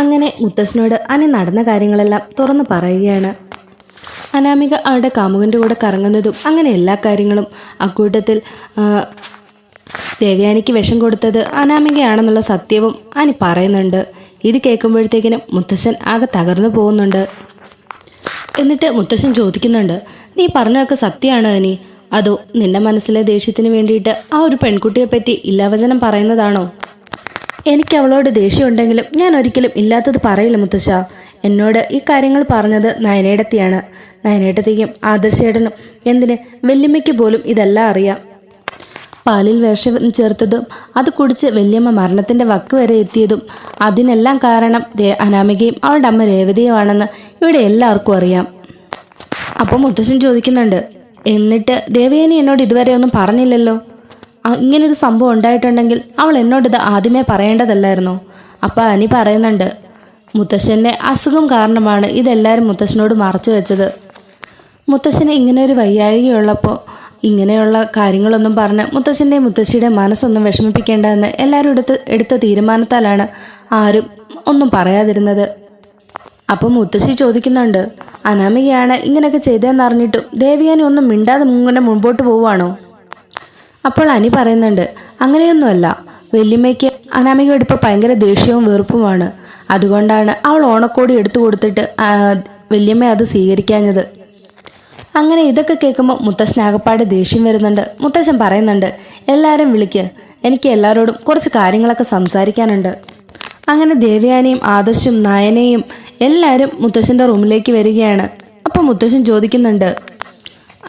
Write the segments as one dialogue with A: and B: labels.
A: അങ്ങനെ മുത്തശ്ശനോട് അനി നടന്ന കാര്യങ്ങളെല്ലാം തുറന്നു പറയുകയാണ്. അനാമിക അവളുടെ കാമുകന്റെ കൂടെ കറങ്ങുന്നതും അങ്ങനെ എല്ലാ കാര്യങ്ങളും അക്കൂട്ടത്തിൽ ദേവയാനിക്ക് വിഷം കൊടുത്തത് അനാമികയാണെന്നുള്ള സത്യവും അനി പറയുന്നുണ്ട്. ഇത് കേൾക്കുമ്പോഴത്തേക്കിനും മുത്തശ്ശൻ ആകെ തകർന്നു പോകുന്നുണ്ട്. എന്നിട്ട് മുത്തശ്ശൻ ചോദിക്കുന്നുണ്ട് നീ പറഞ്ഞതൊക്കെ സത്യമാണ് അനി. അതോ നിന്റെ മനസ്സിലെ ദേഷ്യത്തിന് വേണ്ടിയിട്ട് ആ ഒരു പെൺകുട്ടിയെപ്പറ്റി ഇല്ലാവചനം പറയുന്നതാണോ? എനിക്ക് അവളോട് ദേഷ്യമുണ്ടെങ്കിലും ഞാൻ ഒരിക്കലും ഇല്ലാത്തത് പറയില്ല മുത്തശ്ശ. എന്നോട് ഈ കാര്യങ്ങൾ പറഞ്ഞത് നയനേടത്തിയാണ്. നയനേടത്തിക്കും ആദർശേടനും. എന്തിന്? വല്യമ്മയ്ക്ക് പോലും ഇതെല്ലാം അറിയാം. പാലിൽ വിഷം ചേർത്തതും അത് കുടിച്ച് വല്യമ്മ മരണത്തിന്റെ വക്ക് വരെ എത്തിയതും അതിനെല്ലാം കാരണം അനാമികയും അവളുടെ അമ്മ രേവതിയുമാണെന്ന് ഇവിടെ എല്ലാവർക്കും അറിയാം. അപ്പോൾ മുത്തശ്ശൻ ചോദിക്കുന്നുണ്ട് എന്നിട്ട് ദേവയാനി എന്നോട് ഇതുവരെ ഒന്നും പറഞ്ഞില്ലല്ലോ? ഇങ്ങനൊരു സംഭവം ഉണ്ടായിട്ടുണ്ടെങ്കിൽ അവൾ എന്നോട് ഇത് ആദ്യമേ പറയേണ്ടതല്ലായിരുന്നു? അപ്പം അനി പറയുന്നുണ്ട് മുത്തശ്ശന്റെ അസുഖം കാരണമാണ് ഇതെല്ലാവരും മുത്തശ്ശനോട് മറച്ചു വെച്ചത്. മുത്തശ്ശന് ഇങ്ങനെ ഒരു വയ്യാഴികയുള്ളപ്പോൾ ഇങ്ങനെയുള്ള കാര്യങ്ങളൊന്നും പറഞ്ഞ് മുത്തശ്ശന്റെയും മുത്തശ്ശിയുടെ മനസ്സൊന്നും വിഷമിപ്പിക്കേണ്ടതെന്ന് എല്ലാവരും എടുത്ത് എടുത്ത തീരുമാനത്താലാണ് ആരും ഒന്നും പറയാതിരുന്നത്. അപ്പം മുത്തശ്ശി ചോദിക്കുന്നുണ്ട് അനാമികയാണ് ഇങ്ങനെയൊക്കെ ചെയ്തതെന്ന് അറിഞ്ഞിട്ടും ദേവിയാനി ഒന്നും മിണ്ടാതെ ഇങ്ങനെ മുമ്പോട്ട് പോവുകയാണോ? അപ്പോൾ അനി പറയുന്നുണ്ട് അങ്ങനെയൊന്നുമല്ല. വല്യമ്മയ്ക്ക് അനാമികയോട് ഇപ്പോൾ ഭയങ്കര ദേഷ്യവും വെറുപ്പുമാണ്. അതുകൊണ്ടാണ് അവൾ ഓണക്കോടി എടുത്തു കൊടുത്തിട്ട് വല്യമ്മ അത് സ്വീകരിക്കാഞ്ഞത്. അങ്ങനെ ഇതൊക്കെ കേൾക്കുമ്പോൾ മുത്തശ്ശൻ ആകപ്പാട് ദേഷ്യം വരുന്നുണ്ട്. മുത്തശ്ശൻ പറയുന്നുണ്ട് എല്ലാവരും വിളിക്ക്. എനിക്ക് എല്ലാവരോടും കുറച്ച് കാര്യങ്ങളൊക്കെ സംസാരിക്കാനുണ്ട്. അങ്ങനെ ദേവയാനിയും ആദർശും നയനയും എല്ലാവരും മുത്തശ്ശന്റെ റൂമിലേക്ക് വരികയാണ്. അപ്പോൾ മുത്തശ്ശൻ ചോദിക്കുന്നുണ്ട്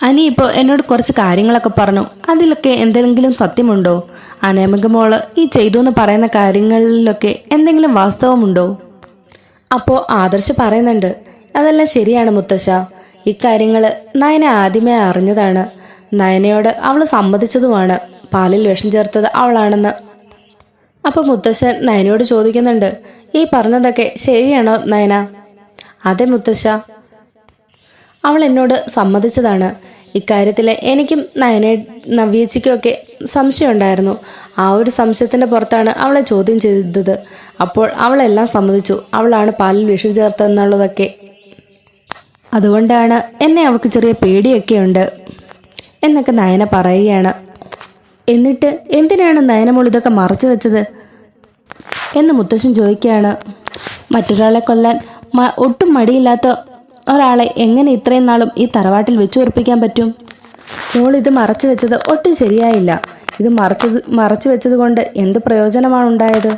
A: അനി ഇപ്പോൾ എന്നോട് കുറച്ച് കാര്യങ്ങളൊക്കെ പറഞ്ഞു. അതിലൊക്കെ എന്തെങ്കിലും സത്യമുണ്ടോ? അനേമക മോൾ ഈ ചെയ്തു എന്ന് പറയുന്ന കാര്യങ്ങളിലൊക്കെ എന്തെങ്കിലും വാസ്തവമുണ്ടോ? അപ്പോൾ ആദർശ് പറയുന്നുണ്ട് അതെല്ലാം ശരിയാണ് മുത്തശ്ശ. ഇക്കാര്യങ്ങൾ നയന ആദ്യമേ അറിഞ്ഞതാണ്. നയനയോട് അവൾ സമ്മതിച്ചതുമാണ്. പാലിൽ വിഷം ചേർത്തത് അവളാണെന്ന്. അപ്പോൾ മുത്തശ്ശൻ നയനയോട് ചോദിക്കുന്നുണ്ട് ഈ പറഞ്ഞതൊക്കെ ശരിയാണോ നയന? അതെ മുത്തശ്ശ. അവൾ എന്നോട് സമ്മതിച്ചതാണ്. ഇക്കാര്യത്തിൽ എനിക്കും നയന നവ്യേച്ചിക്കുമൊക്കെ സംശയമുണ്ടായിരുന്നു. ആ ഒരു സംശയത്തിന്റെ പുറത്താണ് അവളെ ചോദ്യം ചെയ്തത്. അപ്പോൾ അവളെല്ലാം സമ്മതിച്ചു. അവളാണ് പാലിൽ വിഷം ചേർത്തതെന്നുള്ളതൊക്കെ. അതുകൊണ്ടാണ് എന്നെ അവൾക്ക് ചെറിയ പേടിയൊക്കെ ഉണ്ട് എന്നൊക്കെ നയന പറയുകയാണ്. എന്നിട്ട് എന്തിനാണ് നയനമോൾ ഇതൊക്കെ മറച്ചു വെച്ചത് എന്ന് മുത്തശ്ശൻ ചോദിക്കുകയാണ്. മറ്റൊരാളെ കൊല്ലാൻ ഒട്ടും മടിയില്ലാത്ത ഒരാളെ എങ്ങനെ ഇത്രയും നാളും ഈ തറവാട്ടിൽ വെച്ചു ഉറപ്പിക്കാൻ പറ്റും? മോൾ ഇത് മറച്ചു വെച്ചത് ഒട്ടും ശരിയായില്ല. ഇത് മറച്ചത് മറച്ചു വെച്ചത് കൊണ്ട് എന്ത് പ്രയോജനമാണ് ഉണ്ടായത്?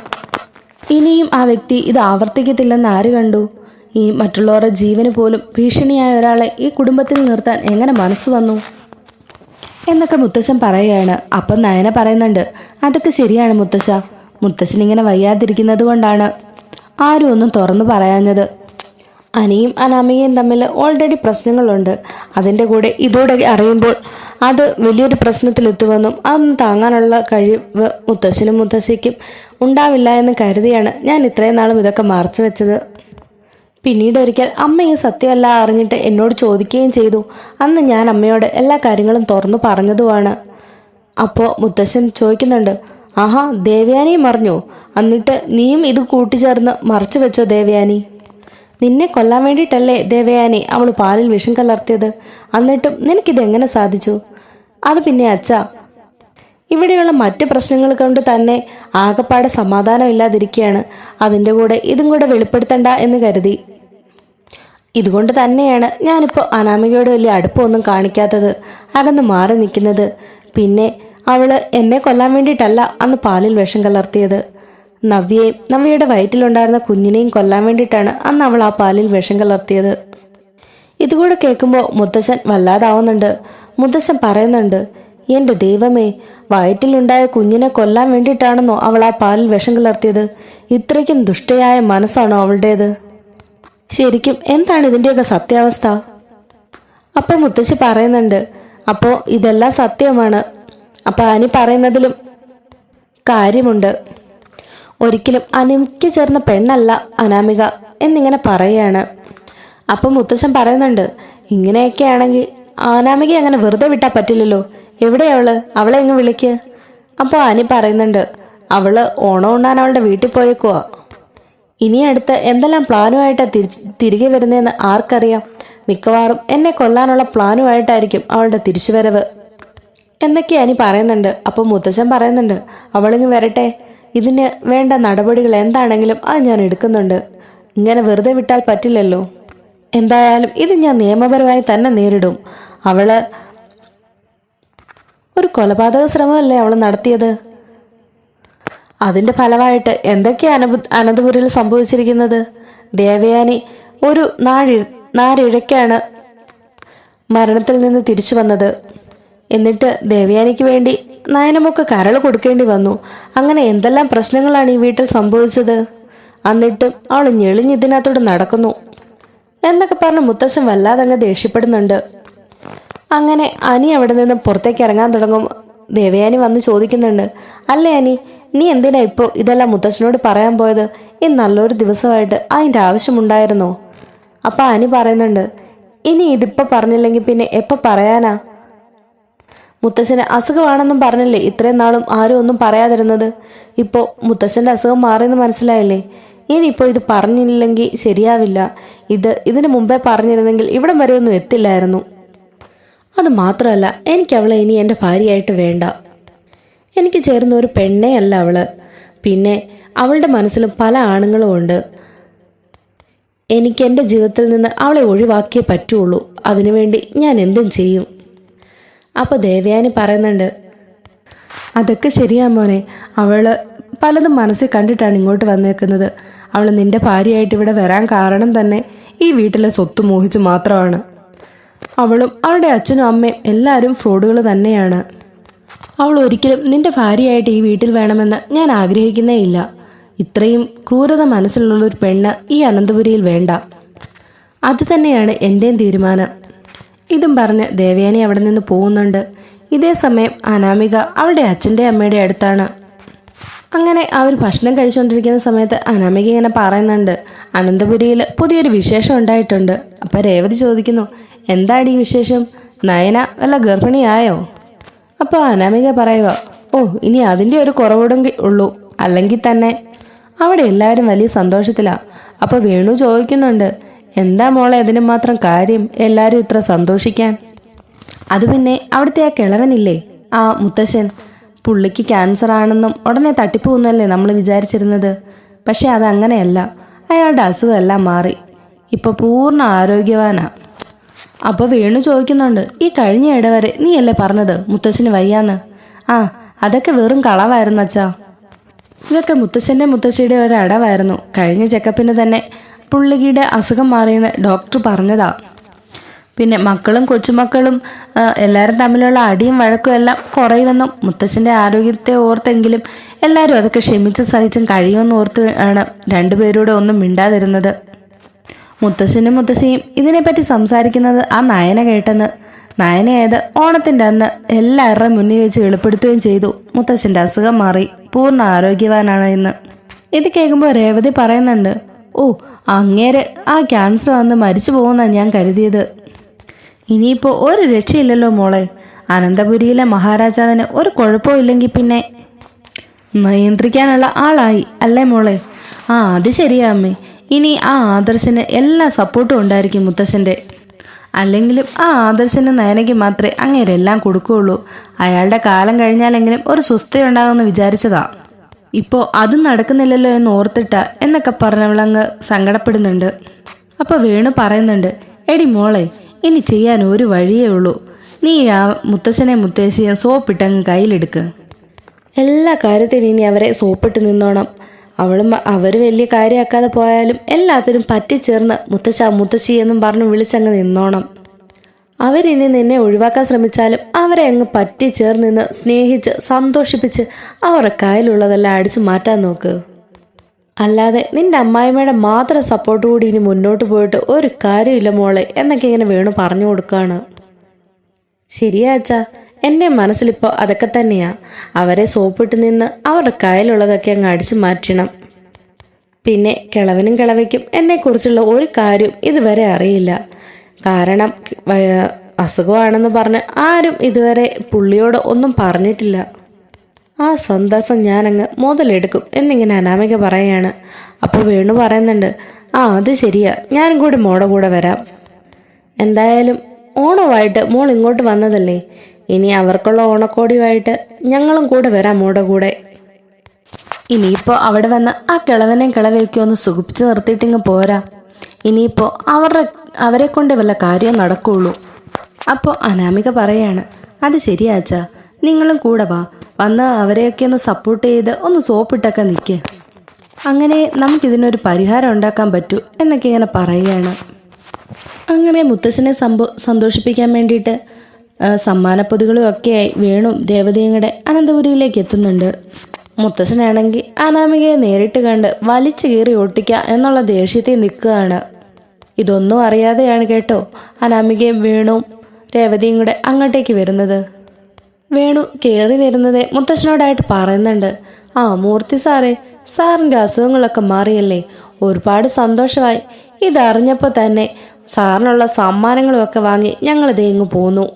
A: ഇനിയും ആ വ്യക്തി ഇത് ആവർത്തിക്കത്തില്ലെന്ന് ആര് കണ്ടു? ഈ മറ്റുള്ളവരുടെ ജീവന് പോലും ഭീഷണിയായ ഒരാളെ ഈ കുടുംബത്തിൽ നിർത്താൻ എങ്ങനെ മനസ്സ് വന്നു? എന്നൊക്കെ മുത്തശ്ശൻ പറയുകയാണ്. അപ്പം നയന പറയുന്നുണ്ട് അതൊക്കെ ശരിയാണ് മുത്തശ്ശ. മുത്തശ്ശൻ ഇങ്ങനെ വയ്യാതിരിക്കുന്നത് കൊണ്ടാണ് ആരും ഒന്നും തുറന്നു പറയാഞ്ഞത്. അനിയും അനാമികയും തമ്മിൽ ഓൾറെഡി പ്രശ്നങ്ങളുണ്ട്. അതിന്റെ കൂടെ ഇതോടെ അറിയുമ്പോൾ അത് വലിയൊരു പ്രശ്നത്തിലെത്തുമെന്നും അതൊന്നും താങ്ങാനുള്ള കഴിവ് മുത്തശ്ശനും മുത്തശ്ശിക്കും ഉണ്ടാവില്ല എന്ന് കരുതിയാണ് ഞാൻ ഇത്രയും നാളും ഇതൊക്കെ മറച്ചു വെച്ചത്. പിന്നീട് ഒരിക്കൽ അമ്മ ഈ സത്യമല്ല അറിഞ്ഞിട്ട് എന്നോട് ചോദിക്കുകയും ചെയ്തു. അന്ന് ഞാൻ അമ്മയോട് എല്ലാ കാര്യങ്ങളും തുറന്നു പറഞ്ഞതുമാണ്. അപ്പോൾ മുത്തശ്ശൻ ചോദിക്കുന്നുണ്ട് ആഹാ ദേവയാനിയും മറിഞ്ഞു? എന്നിട്ട് നീയും ഇത് കൂട്ടിച്ചേർന്ന് മറച്ചു വെച്ചോ ദേവയാനി? നിന്നെ കൊല്ലാൻ വേണ്ടിയിട്ടല്ലേ ദേവയാനി അവൾ പാലിൽ വിഷം കലർത്തിയത്? എന്നിട്ടും നിനക്കിത് എങ്ങനെ സാധിച്ചു? അത് പിന്നെ അച്ഛ. ഇവിടെയുള്ള മറ്റ് പ്രശ്നങ്ങൾ കൊണ്ട് തന്നെ ആകപ്പാടെ സമാധാനമില്ലാതിരിക്കുകയാണ് അതിന്റെ കൂടെ ഇതും കൂടെ വെളിപ്പെടുത്തണ്ട എന്ന് കരുതി. ഇതുകൊണ്ട് തന്നെയാണ് ഞാനിപ്പോൾ അനാമികയോട് വലിയ അടുപ്പമൊന്നും കാണിക്കാത്തത്. അകന്ന് മാറി നിൽക്കുന്നത്. പിന്നെ അവൾ എന്നെ കൊല്ലാൻ വേണ്ടിയിട്ടല്ല അന്ന് പാലിൽ വിഷം കലർത്തിയത്. നവ്യയും നവ്യയുടെ വയറ്റിലുണ്ടായിരുന്ന കുഞ്ഞിനെയും കൊല്ലാൻ വേണ്ടിയിട്ടാണ് അന്ന് അവൾ ആ പാലിൽ വിഷം കലർത്തിയത്. ഇതുകൂടെ കേൾക്കുമ്പോൾ മുത്തശ്ശൻ വല്ലാതാവുന്നുണ്ട്. മുത്തശ്ശൻ പറയുന്നുണ്ട് എന്റെ ദൈവമേ വയറ്റിലുണ്ടായ കുഞ്ഞിനെ കൊല്ലാൻ വേണ്ടിയിട്ടാണെന്നോ അവൾ ആ പാലിൽ വിഷം കലർത്തിയത്? ഇത്രയ്ക്കും ദുഷ്ടയായ മനസ്സാണോ അവളുടേത്? ശരിക്കും എന്താണ് ഇതിന്റെയൊക്കെ സത്യാവസ്ഥ? അപ്പോൾ മുത്തശ്ശി പറയുന്നുണ്ട് അപ്പോൾ ഇതെല്ലാം സത്യമാണ്. അപ്പോൾ അനി പറയുന്നതിലും കാര്യമുണ്ട്. ഒരിക്കലും അനുമിക്ക് ചേർന്ന പെണ്ണല്ല അനാമിക എന്നിങ്ങനെ പറയുകയാണ് അപ്പം മുത്തശ്ശൻ പറയുന്നുണ്ട് ഇങ്ങനെയൊക്കെ ആണെങ്കിൽ അനാമിക അങ്ങനെ വെറുതെ വിട്ടാൽ പറ്റില്ലല്ലോ. എവിടെയാ അവൾ? അവളെ എങ്ങ് വിളിക്ക്. അപ്പോൾ അനി പറയുന്നുണ്ട് അവൾ ഓണം ഉണ്ണാൻ അവളുടെ വീട്ടിൽ പോയേക്കുവാ. ഇനി അടുത്ത് എന്തെല്ലാം പ്ലാനുമായിട്ടാണ് തിരിച്ച് തിരികെ വരുന്നതെന്ന് ആർക്കറിയാം. മിക്കവാറും എന്നെ കൊല്ലാനുള്ള പ്ലാനുമായിട്ടായിരിക്കും അവളുടെ തിരിച്ചുവരവ്. എന്നൊക്കെ അനി പറയുന്നുണ്ട്. അപ്പോൾ മുത്തച്ഛൻ പറയുന്നുണ്ട് അവളിങ്ങ് വരട്ടെ. ഇതിന് വേണ്ട നടപടികൾ എന്താണെങ്കിലും അത് ഞാൻ എടുക്കുന്നുണ്ട്. ഇങ്ങനെ വെറുതെ വിട്ടാൽ പറ്റില്ലല്ലോ. എന്തായാലും ഇത് ഞാൻ നിയമപരമായി തന്നെ നേരിടും. അവൾ ഒരു കൊലപാതക ശ്രമമല്ലേ അവൾ നടത്തിയത്? അതിന്റെ ഫലമായിട്ട് എന്തൊക്കെയാണ് അനബു അനന്തപുരിൽ സംഭവിച്ചിരിക്കുന്നത്? ദേവയാനി ഒരു നാഴി നാരിഴയ്ക്കാണ് മരണത്തിൽ നിന്ന് തിരിച്ചു വന്നത്. എന്നിട്ട് ദേവയാനിക്ക് വേണ്ടി നയനമൊക്കെ കരൾ കൊടുക്കേണ്ടി വന്നു. അങ്ങനെ എന്തെല്ലാം പ്രശ്നങ്ങളാണ് ഈ വീട്ടിൽ സംഭവിച്ചത്? എന്നിട്ടും അവൾ ഞെളിഞ്ഞിതിനകത്തോട് നടക്കുന്നു. എന്നൊക്കെ പറഞ്ഞ് മുത്തശ്ശൻ വല്ലാതെ അങ്ങ് ദേഷ്യപ്പെടുന്നുണ്ട്. അങ്ങനെ അനി അവിടെ നിന്ന് പുറത്തേക്ക് ഇറങ്ങാൻ തുടങ്ങും. ദേവയാനി വന്ന് ചോദിക്കുന്നുണ്ട് അല്ലേ അനി നീ എന്തിനാ ഇപ്പോൾ ഇതെല്ലാം മുത്തശ്ശനോട് പറയാൻ പോയത്? ഈ നല്ലൊരു ദിവസമായിട്ട് അതിന്റെ ആവശ്യമുണ്ടായിരുന്നോ? അപ്പം അനി പറയുന്നുണ്ട് ഇനി ഇതിപ്പോൾ പറഞ്ഞില്ലെങ്കിൽ പിന്നെ എപ്പോൾ പറയാനാ? മുത്തച്ഛന് അസുഖമാണെന്നും പറഞ്ഞില്ലേ? ഇത്രയും നാളും ആരും ഒന്നും പറയാതിരുന്നത്. ഇപ്പോൾ മുത്തശ്ശന്റെ അസുഖം മാറിയെന്ന് മനസ്സിലായില്ലേ? ഇനിയിപ്പോൾ ഇത് പറഞ്ഞില്ലെങ്കിൽ ശരിയാവില്ല. ഇത് ഇതിനു മുമ്പേ പറഞ്ഞിരുന്നെങ്കിൽ ഇവിടം വരെ ഒന്നും എത്തില്ലായിരുന്നു. അത് മാത്രമല്ല എനിക്ക് അവളെ ഇനി എന്റെ ഭാര്യയായിട്ട് വേണ്ട. എനിക്ക് ചേർന്ന ഒരു പെണ്ണേ അല്ല അവൾ. പിന്നെ അവളുടെ മനസ്സിലും പല ആണുങ്ങളും ഉണ്ട്. എനിക്ക് എന്റെ ജീവിതത്തിൽ നിന്ന് അവളെ ഒഴിവാക്കിയേ പറ്റുള്ളൂ. അതിനുവേണ്ടി ഞാൻ എന്തും ചെയ്യും. അപ്പോൾ ദേവയാനി പറയുന്നുണ്ട് അതൊക്കെ ശരിയാ മോനെ. അവൾ പലതും മനസ്സിൽ കണ്ടിട്ടാണ് ഇങ്ങോട്ട് വന്നേക്കുന്നത്. അവൾ നിന്റെ ഭാര്യയായിട്ട് ഇവിടെ വരാൻ കാരണം തന്നെ ഈ വീട്ടിലെ സ്വത്ത് മോഹിച്ച് മാത്രമാണ്. അവളും അവളുടെ അച്ഛനും അമ്മയും എല്ലാവരും ഫ്രോഡുകൾ തന്നെയാണ്. അവൾ ഒരിക്കലും നിന്റെ ഭാര്യയായിട്ട് ഈ വീട്ടിൽ വേണമെന്ന് ഞാൻ ആഗ്രഹിക്കുന്നേ ഇല്ല. ഇത്രയും ക്രൂരത മനസ്സിലുള്ള ഒരു പെണ്ണ് ഈ അനന്തപുരിയിൽ വേണ്ട. അത് തന്നെയാണ് എന്റെയും തീരുമാനം. ഇതും പറഞ്ഞ് ദേവയാനി അവിടെ നിന്ന് പോകുന്നുണ്ട്. ഇതേ സമയം അനാമിക അവളുടെ അച്ഛന്റെ അമ്മയുടെ അടുത്താണ്. അങ്ങനെ അവർ ഭക്ഷണം കഴിച്ചുകൊണ്ടിരിക്കുന്ന സമയത്ത് അനാമിക ഇങ്ങനെ പറയുന്നുണ്ട് അനന്തപുരിയിൽ പുതിയൊരു വിശേഷം ഉണ്ടായിട്ടുണ്ട്. അപ്പം രേവതി ചോദിക്കുന്നു എന്താണ് ഈ വിശേഷം? നയന വല്ല ഗർഭിണിയായോ? അപ്പോൾ അനാമിക പറയുക ഓ ഇനി അതിന്റെ ഒരു കുറവുടെങ്കിൽ ഉള്ളൂ. അല്ലെങ്കിൽ തന്നെ. അവിടെ എല്ലാവരും വലിയ സന്തോഷത്തിലാണ് അപ്പോൾ വേണു ചോദിക്കുന്നുണ്ട് എന്താ മോളെ അതിന് മാത്രം കാര്യം എല്ലാവരും ഇത്ര സന്തോഷിക്കാൻ? അത് പിന്നെ അവിടുത്തെ ആ കിളവനില്ലേ? ആ മുത്തശ്ശൻ. പുള്ളിക്ക് ക്യാൻസർ ആണെന്നും ഉടനെ തട്ടിപ്പോകുന്നല്ലേ നമ്മൾ വിചാരിച്ചിരുന്നത്? പക്ഷെ അതങ്ങനെയല്ല അയാളുടെ അസുഖമെല്ലാം മാറി. ഇപ്പോൾ പൂർണ ആരോഗ്യവാനാ. അപ്പോൾ വേണു ചോദിക്കുന്നുണ്ട് ഈ കഴിഞ്ഞ ഇടവരെ നീയല്ലേ പറഞ്ഞത് മുത്തശ്ശന് വയ്യാന്ന്? ആ അതൊക്കെ വെറും കളവായിരുന്നു അച്ഛാ. ഇതൊക്കെ മുത്തശ്ശന്റെ മുത്തശ്ശിയുടെ ഒരു അടവായിരുന്നു കഴിഞ്ഞ ചെക്കപ്പിന് തന്നെ പുള്ളിയുടെ അസുഖം മാറിയെന്ന് ഡോക്ടർ പറഞ്ഞതാ. പിന്നെ മക്കളും കൊച്ചുമക്കളും എല്ലാവരും തമ്മിലുള്ള അടിയും വഴക്കും എല്ലാം കുറയുമെന്നും മുത്തശ്ശന്റെ ആരോഗ്യത്തെ ഓർത്തെങ്കിലും എല്ലാവരും അതൊക്കെ ക്ഷമിച്ച് സഹിച്ചും കഴിയുമെന്ന് ഓർത്ത് ആണ് രണ്ടുപേരൂടെ ഒന്നും മിണ്ടാതിരുന്നത്. മുത്തശ്ശനും മുത്തശ്ശിയും ഇതിനെപ്പറ്റി സംസാരിക്കുന്നത് ആ നയന കേട്ടെന്ന്. നയനയത് ഓണത്തിന്റെ അന്ന് എല്ലാവരുടെയും മുന്നിൽ വെച്ച് വെളിപ്പെടുത്തുകയും ചെയ്തു. മുത്തശ്ശന്റെ അസുഖം മാറി. പൂർണ ആരോഗ്യവാനാണ് ഇന്ന്. ഇത് കേൾക്കുമ്പോൾ രേവതി പറയുന്നുണ്ട് ഓ അങ്ങേരെ ആ ക്യാൻസർ വന്ന് മരിച്ചു പോകുന്ന ഞാൻ കരുതിയത്. ഇനിയിപ്പോൾ ഒരു രക്ഷയില്ലല്ലോ മോളെ. അനന്തപുരിയിലെ മഹാരാജാവിന് ഒരു കുഴപ്പവും കുഴപ്പമില്ലെങ്കിൽ പിന്നെ നിയന്ത്രിക്കാനുള്ള ആളായി അല്ലേ മോളെ? ആ അത് ശരിയാ അമ്മേ. ഇനി ആ ആദർശന് എല്ലാ സപ്പോർട്ടും ഉണ്ടായിരിക്കും മുത്തശ്ശന്റെ അല്ലെങ്കിലും ആ ആദർശന് നയനയ്ക്ക് മാത്രമേ അങ്ങേരെല്ലാം കൊടുക്കുകയുള്ളൂ. അയാളുടെ കാലം കഴിഞ്ഞാലെങ്കിലും ഒരു സ്വസ്ഥയുണ്ടാകുമെന്ന് വിചാരിച്ചതാ. ഇപ്പോൾ അത് നടക്കുന്നില്ലല്ലോ എന്ന് ഓർത്തിട്ട എന്നൊക്കെ പറഞ്ഞവളങ്ങ് സങ്കടപ്പെടുന്നുണ്ട്. അപ്പോൾ വേണു പറയുന്നുണ്ട് എടി മോളെ ഇനി ചെയ്യാൻ ഒരു വഴിയേ ഉള്ളൂ. നീ ആ മുത്തശ്ശനെ മുത്തശ്ശിയെ സോപ്പിട്ടങ്ങ് കയ്യിലെടുക്ക്. എല്ലാ കാര്യത്തിനും ഇനി അവരെ സോപ്പിട്ട് നിന്നോണം. അവളും അവർ വലിയ കാര്യമാക്കാതെ പോയാലും എല്ലാത്തിനും പറ്റിച്ചേർന്ന് മുത്തശ്ശ മുത്തശ്ശി എന്നും പറഞ്ഞ് വിളിച്ചങ്ങ് നിന്നോണം. അവരിനി നിന്നെ ഒഴിവാക്കാൻ ശ്രമിച്ചാലും അവരെ അങ്ങ് പറ്റിച്ചേർന്ന് നിന്ന് സ്നേഹിച്ച് സന്തോഷിപ്പിച്ച് അവരുടെ കയ്യിലുള്ളതെല്ലാം അടിച്ചു മാറ്റാൻ നോക്ക്. അല്ലാതെ നിന്റെ അമ്മായിമ്മയുടെ മാത്രം സപ്പോർട്ട് കൂടി ഇനി മുന്നോട്ട് പോയിട്ട് ഒരു കാര്യമില്ല മോളെ എന്നൊക്കെ ഇങ്ങനെ വേണു പറഞ്ഞു കൊടുക്കുകയാണ് ശരിയാ അച്ഛാ എന്റെ മനസ്സിലിപ്പോൾ അതൊക്കെ തന്നെയാ. അവരെ സോപ്പിട്ട് നിന്ന് അവരുടെ കയ്യിലുള്ളതൊക്കെ അങ്ങ് അടിച്ചു മാറ്റണം. പിന്നെ കിളവനും കിളവയ്ക്കും എന്നെക്കുറിച്ചുള്ള ഒരു കാര്യവും ഇതുവരെ അറിയില്ല. കാരണം അസുഖമാണെന്ന് പറഞ്ഞ് ആരും ഇതുവരെ പുള്ളിയോട് ഒന്നും പറഞ്ഞിട്ടില്ല. ആ സന്ദർഭം ഞാനങ്ങ് മുതലെടുക്കും എന്നിങ്ങനെ അനാമിക പറയാണ് അപ്പോൾ വേണു പറയുന്നുണ്ട് ആ അത് ശരിയാ ഞാനും കൂടി മോടെ കൂടെ വരാം. എന്തായാലും ഓണമായിട്ട് മോൾ ഇങ്ങോട്ട് വന്നതല്ലേ ഇനി അവർക്കുള്ള ഓണക്കോടിയുമായിട്ട് ഞങ്ങളും കൂടെ വരാം മോടെ കൂടെ. ഇനിയിപ്പോൾ അവിടെ വന്ന് ആ കിളവനെയും കിളവയൊക്കെ ഒന്ന് സുഖിപ്പിച്ച് നിർത്തിയിട്ടിങ്ങ് പോരാ. ഇനിയിപ്പോൾ അവരുടെ അവരെ കൊണ്ട് വല്ല കാര്യം നടക്കുള്ളൂ. അപ്പോൾ അനാമിക പറയാണ് അത് ശരിയാച്ചാ നിങ്ങളും കൂടെ വാ. വന്ന് അവരെയൊക്കെ ഒന്ന് സപ്പോർട്ട് ചെയ്ത് ഒന്ന് സോപ്പിട്ടൊക്കെ നിൽക്കുക അങ്ങനെ നമുക്കിതിനൊരു പരിഹാരം ഉണ്ടാക്കാൻ പറ്റൂ എന്നൊക്കെ ഇങ്ങനെ പറയുകയാണ് അങ്ങനെ മുത്തശ്ശനെ സംഭവ സന്തോഷിപ്പിക്കാൻ വേണ്ടിയിട്ട് സമ്മാനപ്പൊതികളും ഒക്കെയായി വേണും രേവതിയും അനന്തപുരിയിലേക്ക് എത്തുന്നുണ്ട്. മുത്തശ്ശനാണെങ്കിൽ അനാമികയെ നേരിട്ട് കണ്ട് വലിച്ചു കീറി ഒട്ടിക്കുക എന്നുള്ള ദേഷ്യത്തിൽ നിൽക്കുകയാണ്. ഇതൊന്നും അറിയാതെയാണ് കേട്ടോ അനാമികയും വേണുവും രേവതിയും കൂടെ അങ്ങോട്ടേക്ക് വരുന്നത്. വേണു കയറി വരുന്നത് മുത്തശ്ശനോടായിട്ട് പറയുന്നുണ്ട്. ആ മൂർത്തി സാറേ സാറിന്റെ അസുഖങ്ങളൊക്കെ മാറിയല്ലേ? ഒരുപാട് സന്തോഷമായി. ഇതറിഞ്ഞപ്പോൾ തന്നെ സാറിനുള്ള സമ്മാനങ്ങളുമൊക്കെ വാങ്ങി ഞങ്ങൾ ഇങ്ങ് പോന്നു.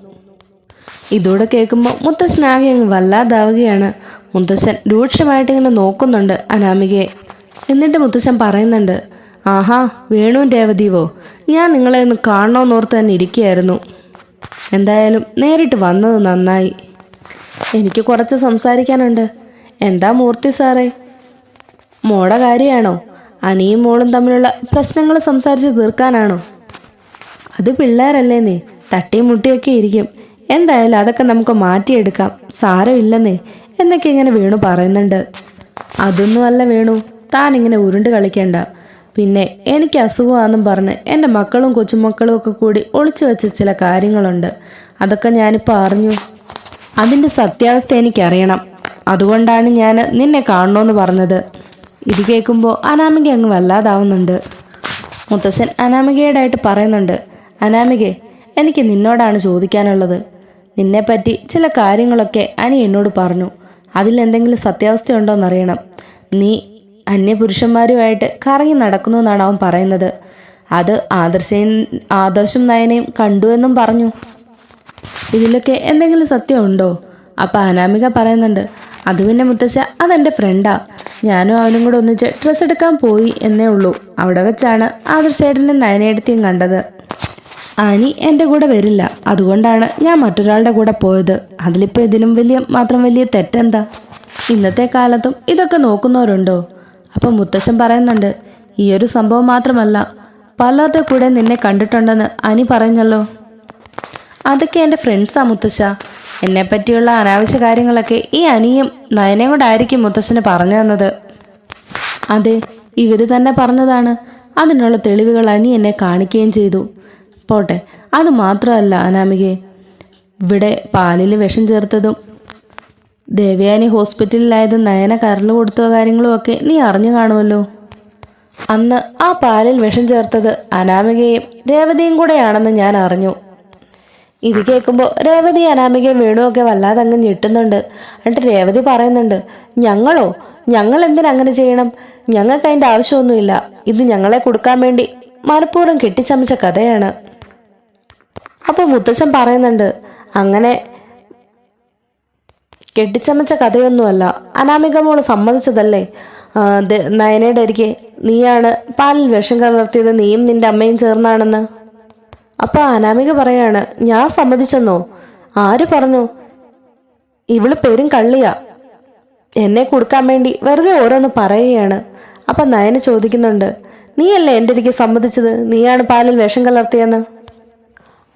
A: ഇതോടെ കേൾക്കുമ്പോൾ മുത്തശ്ശനാകെ അങ്ങ് വല്ലാതാവുകയാണ്. മുത്തശ്ശൻ രൂക്ഷമായിട്ടിങ്ങനെ നോക്കുന്നുണ്ട് അനാമികയെ. എന്നിട്ട് മുത്തശ്ശൻ പറയുന്നുണ്ട് ആഹാ വേണു രേവതിവോ. ഞാൻ നിങ്ങളെ ഒന്ന് കാണണമെന്നോർത്ത് തന്നെ ഇരിക്കുകയായിരുന്നു. എന്തായാലും നേരിട്ട് വന്നത് നന്നായി. എനിക്ക് കുറച്ച് സംസാരിക്കാനുണ്ട്. എന്താ മൂർത്തി സാറേ? മോടെ കാര്യമാണോ അനിയും മോളും തമ്മിലുള്ള പ്രശ്നങ്ങൾ സംസാരിച്ച് തീർക്കാനാണോ? അത് പിള്ളേരല്ലേ നീ? തട്ടിയും മുട്ടിയൊക്കെ ഇരിക്കും. എന്തായാലും അതൊക്കെ നമുക്ക് മാറ്റിയെടുക്കാം. സാരമില്ലെന്നേ എന്നൊക്കെ ഇങ്ങനെ വേണു പറയുന്നുണ്ട്. അതൊന്നുമല്ല വേണു. താൻ ഇങ്ങനെ ഉരുണ്ട് കളിക്കണ്ട. പിന്നെ എനിക്ക് അസുഖമാണെന്നും പറഞ്ഞ് എന്റെ മക്കളും കൊച്ചുമക്കളും ഒക്കെ കൂടി ഒളിച്ചു വെച്ച ചില കാര്യങ്ങളുണ്ട്. അതൊക്കെ ഞാനിപ്പോൾ അറിഞ്ഞു. അതിന്റെ സത്യാവസ്ഥ എനിക്കറിയണം. അതുകൊണ്ടാണ് ഞാൻ നിന്നെ കാണണമെന്ന് പറഞ്ഞത്. ഇത് കേൾക്കുമ്പോൾ അനാമിക അങ്ങ് വല്ലാതാവുന്നുണ്ട്. മുത്തശ്ശൻ അനാമികയോടായിട്ട് പറയുന്നുണ്ട് അനാമികെ എനിക്ക് നിന്നോടാണ് ചോദിക്കാനുള്ളത്. നിന്നെപ്പറ്റി ചില കാര്യങ്ങളൊക്കെ അനി എന്നോട് പറഞ്ഞു. അതിൽ എന്തെങ്കിലും സത്യാവസ്ഥയുണ്ടോ എന്നറിയണം നീ അന്യപുരുഷന്മാരുമായിട്ട് കറങ്ങി നടക്കുന്നു എന്നാണ് അവൻ പറയുന്നത്. അത് ആദർശയും ആദർശം നയനയും കണ്ടു എന്നും പറഞ്ഞു. ഇതിലൊക്കെ എന്തെങ്കിലും സത്യമുണ്ടോ അപ്പം അനാമിക പറയുന്നുണ്ട് അത് പിന്നെ മുത്തശ്ശ അതെന്റെ ഫ്രണ്ടാ ഞാനും അവനും കൂടെ ഒന്നിച്ച് ഡ്രസ്സ് എടുക്കാൻ പോയി എന്നേ ഉള്ളൂ. അവിടെ വെച്ചാണ് ആദർശേട്ടനും നയനയെടുത്തിയും കണ്ടത്. ആനി എന്റെ കൂടെ വരില്ല. അതുകൊണ്ടാണ് ഞാൻ മറ്റൊരാളുടെ കൂടെ പോയത്. അതിലിപ്പോൾ ഇതിലും വലിയ മാത്രം വലിയ തെറ്റെന്താ? ഇന്നത്തെ കാലത്തും ഇതൊക്കെ നോക്കുന്നവരുണ്ടോ? അപ്പം മുത്തശ്ശൻ പറയുന്നുണ്ട് ഈ ഒരു സംഭവം മാത്രമല്ല പലരുടെ കൂടെ നിന്നെ കണ്ടിട്ടുണ്ടെന്ന് അനി പറഞ്ഞല്ലോ. അതൊക്കെ എന്റെ ഫ്രണ്ട്സാ മുത്തശ്ശ. എന്നെ പറ്റിയുള്ള അനാവശ്യ കാര്യങ്ങളൊക്കെ ഈ അനിയും നയനയും കൊണ്ടായിരിക്കും മുത്തശ്ശന് പറഞ്ഞു തന്നത്. അതെ ഇവർ തന്നെ പറഞ്ഞതാണ്. അതിനുള്ള തെളിവുകൾ അനി എന്നെ കാണിക്കുകയും ചെയ്തു. പോട്ടെ അത് മാത്രമല്ല അനാമികെ ഇവിടെ പാലിൽ വിഷം ചേർത്തതും ദേവയാനി ഹോസ്പിറ്റലിലായത് നയന കരൾ കൊടുത്ത കാര്യങ്ങളുമൊക്കെ നീ അറിഞ്ഞു കാണുമല്ലോ. അന്ന് ആ പാലിൽ വിഷം ചേർത്തത് അനാമികയും രേവതിയും കൂടെയാണെന്ന് ഞാൻ അറിഞ്ഞു. ഇത് കേൾക്കുമ്പോൾ രേവതി അനാമികയും വേണുവൊക്കെ വല്ലാതെ അങ്ങ് ഞെട്ടുന്നുണ്ട്. എന്നിട്ട് രേവതി പറയുന്നുണ്ട് ഞങ്ങളോ? ഞങ്ങൾ എന്തിനങ്ങനെ ചെയ്യണം? ഞങ്ങൾക്ക് അതിന്റെ ആവശ്യമൊന്നുമില്ല. ഇത് ഞങ്ങളെ കൊടുക്കാൻ വേണ്ടി മനഃപൂർവം കെട്ടിച്ചമച്ച കഥയാണ്. അപ്പോൾ മുത്തശ്ശൻ പറയുന്നുണ്ട് അങ്ങനെ കെട്ടിച്ചമച്ച കഥയൊന്നുമല്ല. അനാമിക മോൾ സമ്മതിച്ചതല്ലേ നയനയുടെ അരികെ നീയാണ് പാലിൽ വിഷം കലർത്തിയത് നീയും നിന്റെ അമ്മയും ചേർന്നാണെന്ന്. അപ്പൊ അനാമിക പറയാണ് ഞാൻ സമ്മതിച്ചെന്നോ? ആര് പറഞ്ഞു? ഇവൾ പേരും കള്ളിയാ. എന്നെ കൊടുക്കാൻ വേണ്ടി വെറുതെ ഓരോന്ന് പറയുകയാണ്. അപ്പൊ നയന ചോദിക്കുന്നുണ്ട് നീയല്ലേ എന്റെ അരികെ സമ്മതിച്ചത്? നീയാണ് പാലിൽ വിഷം കലർത്തിയെന്ന്?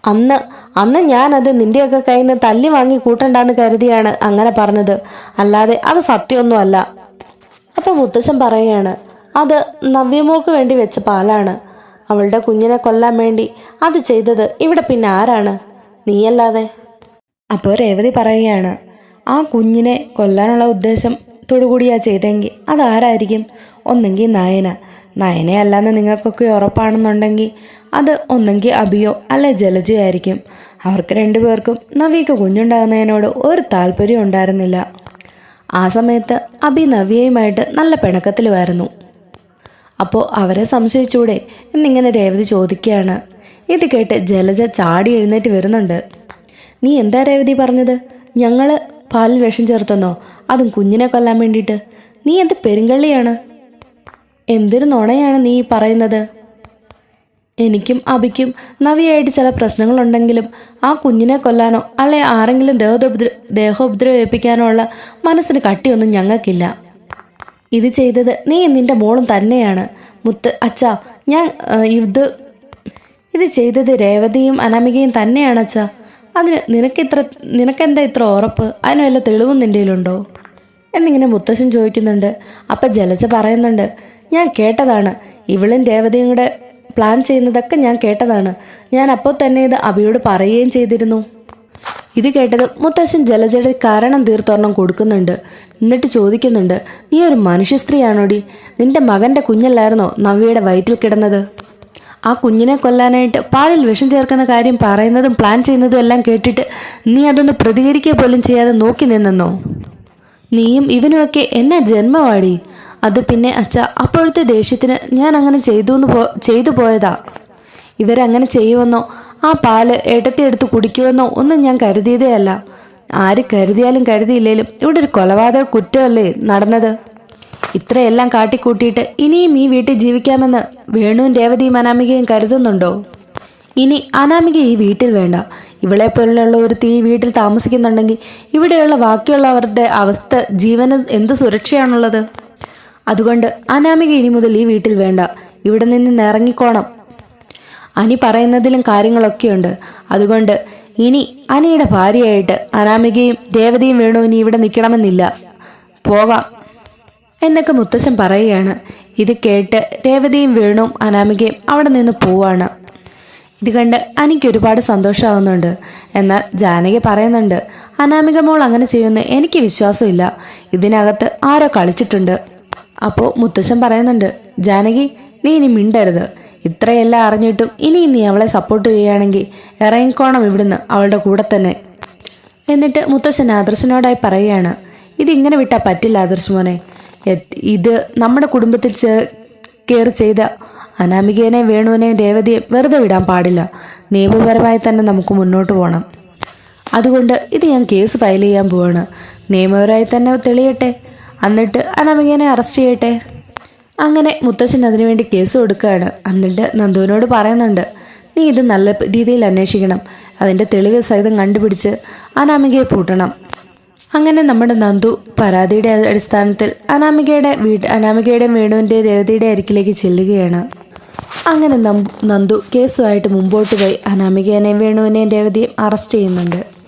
A: അന്ന് അന്ന് ഞാനത് നിന്റെയൊക്കെ കയ്യിൽ നിന്ന് തല്ലി വാങ്ങി കൂട്ടണ്ടെന്ന് കരുതിയാണ് അങ്ങനെ പറഞ്ഞത്. അല്ലാതെ അത് സത്യമൊന്നുമല്ല അപ്പൊ മുത്തശ്ശൻ പറയുകയാണ് അത് നവ്യമോൾക്ക് വേണ്ടി വെച്ച പാലാണ്. അവളുടെ കുഞ്ഞിനെ കൊല്ലാൻ വേണ്ടി അത് ചെയ്തത് ഇവിടെ പിന്നെ ആരാണ്? നീയല്ലാതെ. അപ്പോൾ രേവതി പറയുകയാണ് ആ കുഞ്ഞിനെ കൊല്ലാനുള്ള ഉദ്ദേശം തൊടുകൂടിയാ ചെയ്തെങ്കിൽ അതാരായിരിക്കും ഒന്നെങ്കിൽ നയന. നയനയല്ലാന്ന് നിങ്ങൾക്കൊക്കെ ഉറപ്പാണെന്നുണ്ടെങ്കിൽ അത് ഒന്നെങ്കിൽ അഭിയോ അല്ലെ ജലജയോ ആയിരിക്കും. അവർക്ക് രണ്ടുപേർക്കും നവിക്ക് കുഞ്ഞുണ്ടാകുന്നതിനോട് ഒരു താല്പര്യം ഉണ്ടായിരുന്നില്ല. ആ സമയത്ത് അഭി നവിയയുമായിട്ട് നല്ല പിണക്കത്തിലുമായിരുന്നു. അപ്പോൾ അവരെ സംശയിച്ചൂടെ എന്നിങ്ങനെ രേവതി ചോദിക്കുകയാണ്. ഇത് കേട്ട് ജലജ ചാടി എഴുന്നേറ്റ് വരുന്നുണ്ട്. നീ എന്താ രേവതി പറഞ്ഞത്? ഞങ്ങൾ പാലിൽ വിഷം ചേർത്തെന്നോ? അതും കുഞ്ഞിനെ കൊല്ലാൻ വേണ്ടിയിട്ട്. നീ എന്ത് പെരുങ്കള്ളിയാണ്? എന്തൊരു നുണയാണ് നീ പറയുന്നത്? എനിക്കും അബിക്കും നവിയായിട്ട് ചില പ്രശ്നങ്ങളുണ്ടെങ്കിലും ആ കുഞ്ഞിനെ കൊല്ലാനോ അല്ലെ ആരെങ്കിലും ദേഹോപദ്ര ദേഹോപദ്രവേൽപ്പിക്കാനോ ഉള്ള മനസ്സിന് കട്ടിയൊന്നും ഞങ്ങൾക്കില്ല. ഇത് ചെയ്തത് നീ നിന്റെ മോളും തന്നെയാണ്. മുത്ത് അച്ഛാ ഞാൻ ഇത് ഇത് ചെയ്തത് രേവതിയും അനാമികയും തന്നെയാണ് അച്ഛാ. അതിന് നിനക്കിത്ര നിനക്കെന്താ ഇത്ര ഉറപ്പ്? അതിന് വല്ല തെളിവും നിന്റെ ഉണ്ടോ എന്നിങ്ങനെ മുത്തശ്ശൻ ചോദിക്കുന്നുണ്ട്. അപ്പം ജലജ പറയുന്നുണ്ട് ഞാൻ കേട്ടതാണ്. ഇവളും രേവതിയും കൂടെ പ്ലാൻ ചെയ്യുന്നതൊക്കെ ഞാൻ കേട്ടതാണ്. ഞാൻ അപ്പോൾ തന്നെ ഇത് അബിയോട് പറയുകയും ചെയ്തിരുന്നു. ഇത് കേട്ടത് മുത്തശ്ശൻ ജലജയുടെ കാരണം തീർത്തൊരെണ്ണം കൊടുക്കുന്നുണ്ട്. എന്നിട്ട് ചോദിക്കുന്നുണ്ട് നീ ഒരു മനുഷ്യ സ്ത്രീയാണോടി? നിന്റെ മകന്റെ കുഞ്ഞല്ലായിരുന്നോ നവ്യയുടെ വയറ്റിൽ കിടന്നത്? ആ കുഞ്ഞിനെ കൊല്ലാനായിട്ട് പാലിൽ വിഷം ചേർക്കുന്ന കാര്യം പറയുന്നതും പ്ലാൻ ചെയ്യുന്നതും എല്ലാം കേട്ടിട്ട് നീ അതൊന്ന് പ്രതികരിക്കുക പോലും ചെയ്യാതെ നോക്കി നിന്നെന്നോ? നീയും ഇവനുമൊക്കെ എന്നെ ജന്മവാടി. അത് പിന്നെ അച്ഛ അപ്പോഴത്തെ ദേഷ്യത്തിന് ഞാൻ അങ്ങനെ ചെയ്തു പോ ചെയ്തു പോയതാ. ഇവരങ്ങനെ ചെയ്യുമെന്നോ ആ പാൽ ഏട്ടത്തിയെടുത്ത് കുടിക്കുമെന്നോ ഒന്നും ഞാൻ കരുതിയതേ അല്ല. ആര് കരുതിയാലും കരുതിയില്ലേലും ഇവിടെ ഒരു കൊലപാതക കുറ്റമല്ലേ നടന്നത്? ഇത്രയെല്ലാം കാട്ടിക്കൂട്ടിയിട്ട് ഇനിയും ഈ വീട്ടിൽ ജീവിക്കാമെന്ന് വേണുവും രേവതിയും അനാമികയും കരുതുന്നുണ്ടോ? ഇനി അനാമിക ഈ വീട്ടിൽ വേണ്ട. ഇവളെ പോലെയുള്ള ഒരു തീ വീട്ടിൽ താമസിക്കുന്നുണ്ടെങ്കിൽ ഇവിടെയുള്ള ബാക്കിയുള്ളവരുടെ അവസ്ഥ ജീവന് എന്ത് സുരക്ഷയാണുള്ളത്? അതുകൊണ്ട് അനാമിക ഇനി മുതൽ ഈ വീട്ടിൽ വേണ്ട. ഇവിടെ നിന്ന് ഇറങ്ങിക്കോണം. അനി പറയുന്നതിലും കാര്യങ്ങളൊക്കെയുണ്ട്. അതുകൊണ്ട് ഇനി അനിയുടെ ഭാര്യയായിട്ട് അനാമികയും രേവതിയും വേണു ഇനി ഇവിടെ നിൽക്കണമെന്നില്ല. പോവാം. എന്നൊക്കെ മുത്തശ്ശൻ പറയുകയാണ്. ഇത് കേട്ട് രേവതിയും വേണുവും അനാമികയും അവിടെ നിന്ന് പോവാണ്. ഇത് കണ്ട് അനിക്ക് ഒരുപാട് സന്തോഷമാകുന്നുണ്ട് എന്നാൽ ജാനകി പറയുന്നുണ്ട് അനാമിക മോൾ അങ്ങനെ ചെയ്യുമെന്ന് എനിക്ക് വിശ്വാസമില്ല. ഇതിനകത്ത് ആരോ കളിച്ചിട്ടുണ്ട്. അപ്പോൾ മുത്തശ്ശൻ പറയുന്നുണ്ട് ജാനകി നീ ഇനി മിണ്ടരുത്. ഇത്രയെല്ലാം അറിഞ്ഞിട്ടും ഇനി നീ അവളെ സപ്പോർട്ട് ചെയ്യുകയാണെങ്കിൽ ഇറങ്ങിക്കോണം ഇവിടുന്ന് അവളുടെ കൂടെ തന്നെ. എന്നിട്ട് മുത്തശ്ശൻ ആദർശനോടായി പറയുകയാണ് ഇതിങ്ങനെ വിട്ടാൽ പറ്റില്ല ആദർശ് മോനെ. ഇത് നമ്മുടെ കുടുംബത്തിൽ കയറി ചെയ്ത അനാമികേനെ വേണുവിനെയും രേവതിയെ വെറുതെ വിടാൻ പാടില്ല. നിയമപരമായി തന്നെ നമുക്ക് മുന്നോട്ട് പോകണം അതുകൊണ്ട് ഇത് ഞാൻ കേസ് ഫയൽ ചെയ്യാൻ പോവാണ്. നിയമപരമായി തന്നെ തെളിയട്ടെ? എന്നിട്ട് അനമികനെ അറസ്റ്റ് ചെയ്യട്ടെ? അങ്ങനെ മുത്തച്ഛൻ അതിനു വേണ്ടി കേസ് കൊടുക്കുകയാണ്. എന്നിട്ട് നന്ദുവിനോട് പറയുന്നുണ്ട് നീ ഇത് നല്ല രീതിയിൽ അന്വേഷിക്കണം. അതിന്റെ തെളിവ് സഹിതം കണ്ടുപിടിച്ച് അനാമികയെ പൂട്ടണം. അങ്ങനെ നമ്മുടെ നന്ദു പരാതിയുടെ അടിസ്ഥാനത്തിൽ അനാമികയുടെ വീട് അനാമികയുടെയും വേണുവിന്റെ രേവതിയുടെ അരിക്കിലേക്ക് ചെല്ലുകയാണ്. അങ്ങനെ നന്ദു കേസുമായിട്ട് മുമ്പോട്ട് പോയി അനാമികേനെയും വേണുവിനെയും രേവതിയും അറസ്റ്റ് ചെയ്യുന്നുണ്ട്.